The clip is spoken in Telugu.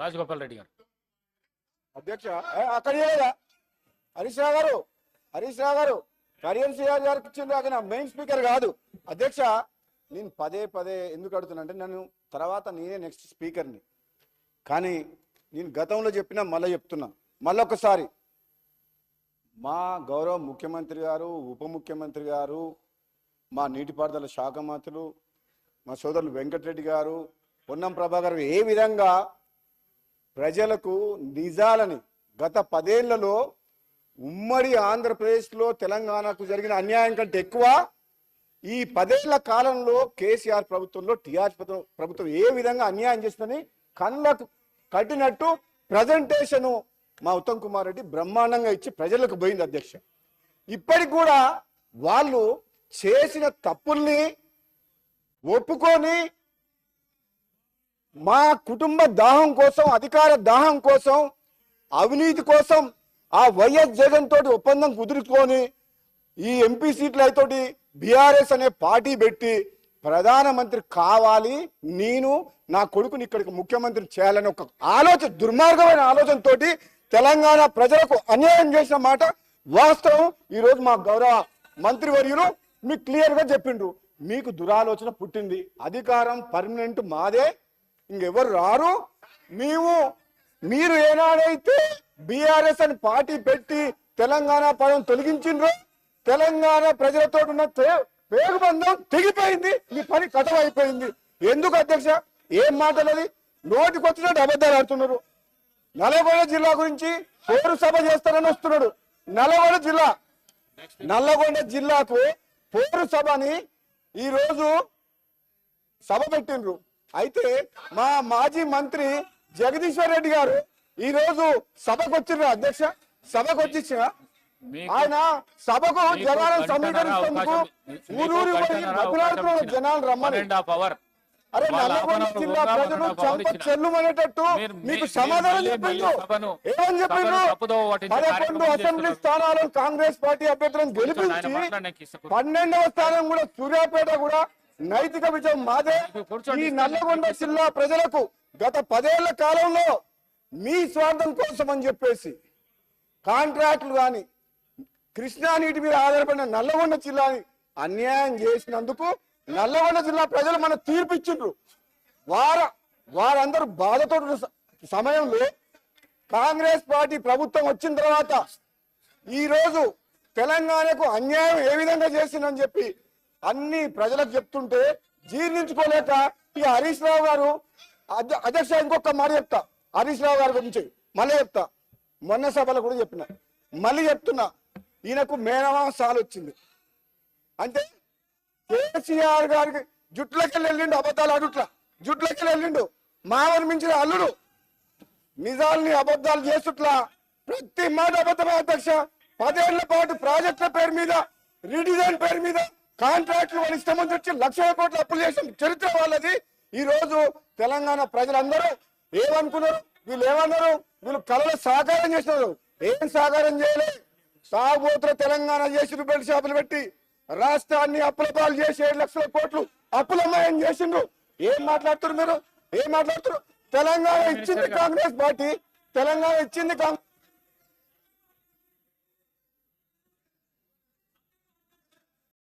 రాజగోపాల్ రెడ్డి గారు. అధ్యక్ష అక్కడ హరీష్ రావు గారు హరీష్ రావు గారు కరియన్ సిఆర్ గారికి చెందిన అక్కడ మెయిన్ స్పీకర్ కాదు. అధ్యక్ష నేను పదే పదే ఎందుకు అడుగుతున్నా అంటే నన్ను తర్వాత నేనే నెక్స్ట్ స్పీకర్ని కానీ నేను గతంలో చెప్పినా మళ్ళీ చెప్తున్నా. మళ్ళొకసారి మా గౌరవ ముఖ్యమంత్రి గారు ఉప ముఖ్యమంత్రి గారు మా నీటిపారుదల శాఖ మంత్రులు మా సోదరులు వెంకటరెడ్డి గారు పొన్నం ప్రభాకర్ ఏ విధంగా ప్రజలకు నిజాలని గత పదేళ్ళలో ఉమ్మడి ఆంధ్రప్రదేశ్లో తెలంగాణకు జరిగిన అన్యాయం కంటే ఎక్కువ ఈ పదేళ్ళ కాలంలో కేసీఆర్ ప్రభుత్వంలో టీఆర్ ప్రభుత్వం ఏ విధంగా అన్యాయం చేస్తుందని కళ్ళకు కట్టినట్టు ప్రజెంటేషన్ మా ఉత్తమ్ కుమార్ రెడ్డి బ్రహ్మాండంగా ఇచ్చి ప్రజలకు పోయింది అధ్యక్ష. ఇప్పటికి కూడా వాళ్ళు చేసిన తప్పుల్ని ఒప్పుకొని మా కుటుంబ దాహం కోసం అధికార దాహం కోసం అవినీతి కోసం ఆ వైఎస్ జగన్ తోటి ఒప్పందం కుదుర్చుకొని ఈ ఎంపీ సీట్లు అయితోటి బీఆర్ఎస్ అనే పార్టీ పెట్టి ప్రధానమంత్రి కావాలి నేను నా కొడుకుని ఇక్కడికి ముఖ్యమంత్రి చేయాలని ఒక ఆలోచన దుర్మార్గమైన ఆలోచనతో తెలంగాణ ప్రజలకు అన్యాయం చేసిన మాట వాస్తవం. ఈ రోజు మా గౌరవ మంత్రివర్యులు మీకు క్లియర్గా చెప్పిండ్రు. మీకు దురాలోచన పుట్టింది. అధికారం పర్మనెంట్ మాదే. ఇంకెవరు రారు? మేము మీరు ఏనాడైతే బీఆర్ఎస్ అని పార్టీ పెట్టి తెలంగాణ పదం తొలగించిండ్రు తెలంగాణ ప్రజలతో ఉన్న పేగుబంధం పేరు బంధం తెగిపోయింది మీ పని కథం అయిపోయింది ఎందుకు అధ్యక్ష? ఏం మాటలది? నోటికి వచ్చినట్టు అబద్ధాలు ఆడుతున్నారు. నల్లగొండ జిల్లా గురించి పేరు సభ చేస్తారని వస్తున్నాడు. నల్లగొండ జిల్లా. నల్లగొండ జిల్లాకు పౌరు సభని ఈ రోజు సభ పెట్టిండ్రు. అయితే మా మాజీ మంత్రి జగదీశ్వర్ రెడ్డి గారు ఈ రోజు సభకు వచ్చిండ్రు అధ్యక్ష? సభకు మీకు- ఆయన సభకు జనాలను సమీకరించేందుకు ఊరూరి అవకాశం జనాలు రమ్మని. అరే నల్లగొండ జిల్లా ప్రజలు చంప పవర్ చెల్లు అనేటట్టు మీరు- మీకు సమాధానం సభను- ఏమని పట్టించే పదకొండు అసెంబ్లీ. స్థానాలను కాంగ్రెస్ పార్టీ అభ్యర్థులను గెలిపించి. పన్నెండవ స్థానం కూడా సూర్యాపేట కూడా నైతిక విజయం మాదే. ఈ నల్లగొండ జిల్లా ప్రజలకు గత పదేళ్ళ కాలంలో మీ స్వార్థం కోసం అని చెప్పేసి కాంట్రాక్టులు కానీ కృష్ణా నీటి మీద ఆధారపడిన నల్లగొండ జిల్లాని అన్యాయం చేసినందుకు నల్లగొండ జిల్లా ప్రజలు మన తీర్పు ఇచ్చిండ్రు వార వారందరూ బాధతో సమయంలో కాంగ్రెస్ పార్టీ ప్రభుత్వం వచ్చిన తర్వాత ఈ రోజు తెలంగాణకు అన్యాయం ఏ విధంగా చేసిందని చెప్పి అన్ని ప్రజలకు చెప్తుంటే జీర్ణించుకోలేక ఈ హరీష్ రావు గారు అధ్యక్ష ఇంకొక మాట చెప్తా. హరీష్ రావు గారి గురించి మళ్ళీ చెప్తా. మొన్న సభలో కూడా చెప్పిన. మళ్ళీ చెప్తున్నా. ఈయనకు మేనమామ సాలు వచ్చింది. అంటే కేసీఆర్ గారికి జుట్లకెళ్ళి వెళ్ళిండు అబద్ధాలు అడుట్ల జుట్లకెళ్ళి వెళ్ళిండు. మావని మించిన అల్లుడు. నిజాల్ని అబద్ధాలు చేస్తుట్లా. ప్రతి మాట అబద్ధమే అధ్యక్ష. పదేళ్ళ పాటు ప్రాజెక్టుల పేరు మీద రీడిజైన్ పేరు మీద కాంట్రాక్టులు వాళ్ళ ఇష్టం వచ్చి వచ్చి లక్షల కోట్ల అప్పులు చేసిన చరిత్ర వాళ్ళది. ఈ రోజు తెలంగాణ ప్రజలందరూ ఏమనుకున్నారు? వీళ్ళు ఏమన్నారు? వీళ్ళు కళలు సాకారం చేసినారు. ఏం సాకారం చేయలే? తాగుబోతుల తెలంగాణ చేసి రూపాయల షాపులు పెట్టి రాష్ట్రాన్ని అప్పుల పాలు చేసి ఏడు లక్షల కోట్లు అప్పులమ్మాయని చేసిండ్రు. ఏం మాట్లాడుతున్నారు మీరు? ఏం మాట్లాడుతున్నారు? తెలంగాణ ఇచ్చింది కాంగ్రెస్ పార్టీ. తెలంగాణ ఇచ్చింది కాంగ్రెస్